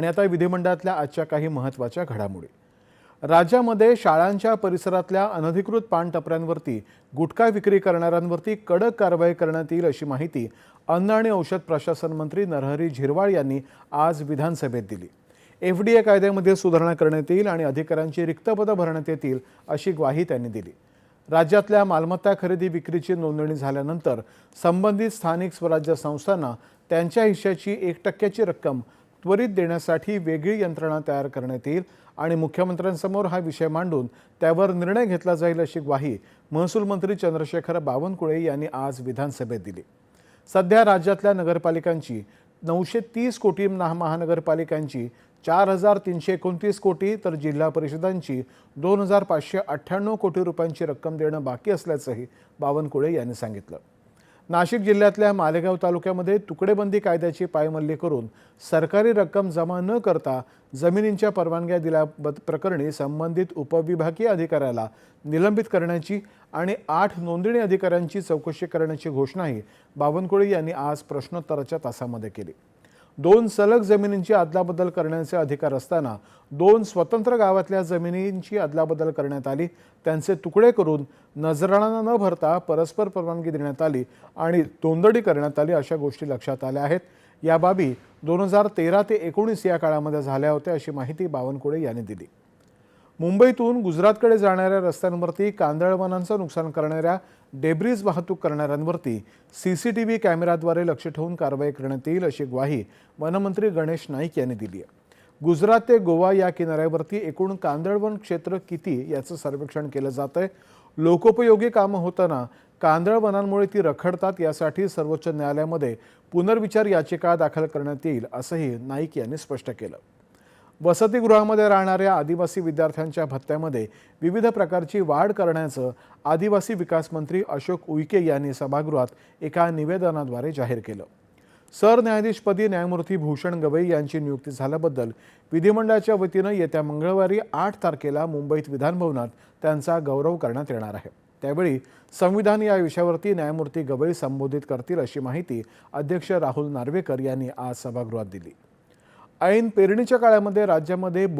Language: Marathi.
आणि आता विधिमंडळातल्या आजच्या काही महत्त्वाच्या घडामोडी. राज्यामध्ये शाळांच्या परिसरातल्या अनधिकृत पानटपऱ्यांवरती गुटखा विक्री करणाऱ्यांवरती कडक कारवाई करण्यात येईल अशी माहिती अन्न आणि औषध प्रशासन मंत्री नरहरी झिरवाळ यांनी आज विधानसभेत दिली. एफ डी ए कायद्यामध्ये सुधारणा करण्यात येईल आणि अधिकाऱ्यांची रिक्त पदं भरण्यात येतील अशी ग्वाही त्यांनी दिली. राज्यातल्या मालमत्ता खरेदी विक्रीची नोंदणी झाल्यानंतर संबंधित स्थानिक स्वराज्य संस्थांना त्यांच्या हिश्श्याची एक टक्क्याची रक्कम त्वरित देण्यासाठी वेगळी यंत्रणा तयार करण्यात येईल आणि मुख्यमंत्र्यांसमोर हा विषय मांडून त्यावर निर्णय घेतला जाईल अशी ग्वाही महसूल मंत्री चंद्रशेखर बावनकुळे यांनी आज विधानसभेत दिली. सध्या राज्यातल्या नगरपालिकांची नऊशे तीस कोटी महानगरपालिकांची चार हजार तीनशे एकोणतीस कोटी तर जिल्हा परिषदांची दोन हजार पाचशे अठ्ठ्याण्णव कोटी रुपयांची रक्कम देणं बाकी असल्याचंही बावनकुळे यांनी सांगितलं. नाशिक जिल्ह्यातल्या मालेगाव तालुक्यामध्ये तुकडेबंदी कायद्याची पायमल्ली करून सरकारी रक्कम जमा न करता जमिनींच्या परवानग्या दिल्या प्रकरणी संबंधित उपविभागीय अधिकाऱ्याला निलंबित करण्याची आणि आठ नोंदणी अधिकाऱ्यांची चौकशी करण्याची घोषणाही बावनकुळे यांनी आज प्रश्नोत्तराच्या तासामध्ये केली. दोन सलग जमिनींची अदलाबदल करण्याचे अधिकार असताना दोन स्वतंत्र गावातल्या जमिनींची अदलाबदल करण्यात आली. त्यांचे तुकडे करून नजराणा न भरता परस्पर परवानगी देण्यात आली आणि तोंदडी करण्यात आली अशा गोष्टी लक्षात आल्या आहेत. या बाबी दोन हजार तेरा ते एकोणीस या काळामध्ये झाल्या होत्या अशी माहिती बावनकुळे यांनी दिली. मुंबईतून गुजरातकडे जाणाऱ्या रस्त्यांवरती कांदळवनांचं नुकसान करणाऱ्या डेब्रीज वाहतूक करणाऱ्यांवरती सी सी टी व्ही कॅमेऱ्याद्वारे लक्ष ठेवून कारवाई करण्यात येईल अशी ग्वाही वनमंत्री गणेश नाईक यांनी दिली आहे. गुजरात ते गोवा या किनाऱ्यावरती एकूण कांदळवन क्षेत्र किती याचं सर्वेक्षण केलं जात आहे. लोकोपयोगी कामं होताना कांदळवनांमुळे ती रखडतात यासाठी सर्वोच्च न्यायालयामध्ये पुनर्विचार याचिका दाखल करण्यात येईल असंही नाईक यांनी स्पष्ट केलं. वसतिगृहामध्ये राहणाऱ्या आदिवासी विद्यार्थ्यांच्या भत्त्यामध्ये विविध प्रकारची वाढ करण्याचं आदिवासी विकास मंत्री अशोक उईके यांनी सभागृहात एका निवेदनाद्वारे जाहीर केलं. सरन्यायाधीशपदी न्यायमूर्ती भूषण गवई यांची नियुक्ती झाल्याबद्दल विधिमंडळाच्या वतीनं येत्या मंगळवारी आठ तारखेला मुंबईत विधानभवनात त्यांचा गौरव करण्यात येणार आहे. त्यावेळी संविधान या विषयावरती न्यायमूर्ती गवई संबोधित करतील अशी माहिती अध्यक्ष राहुल नार्वेकर यांनी आज सभागृहात दिली. ऐन पेरणीच्या काळामध्ये राज्यामध्ये बो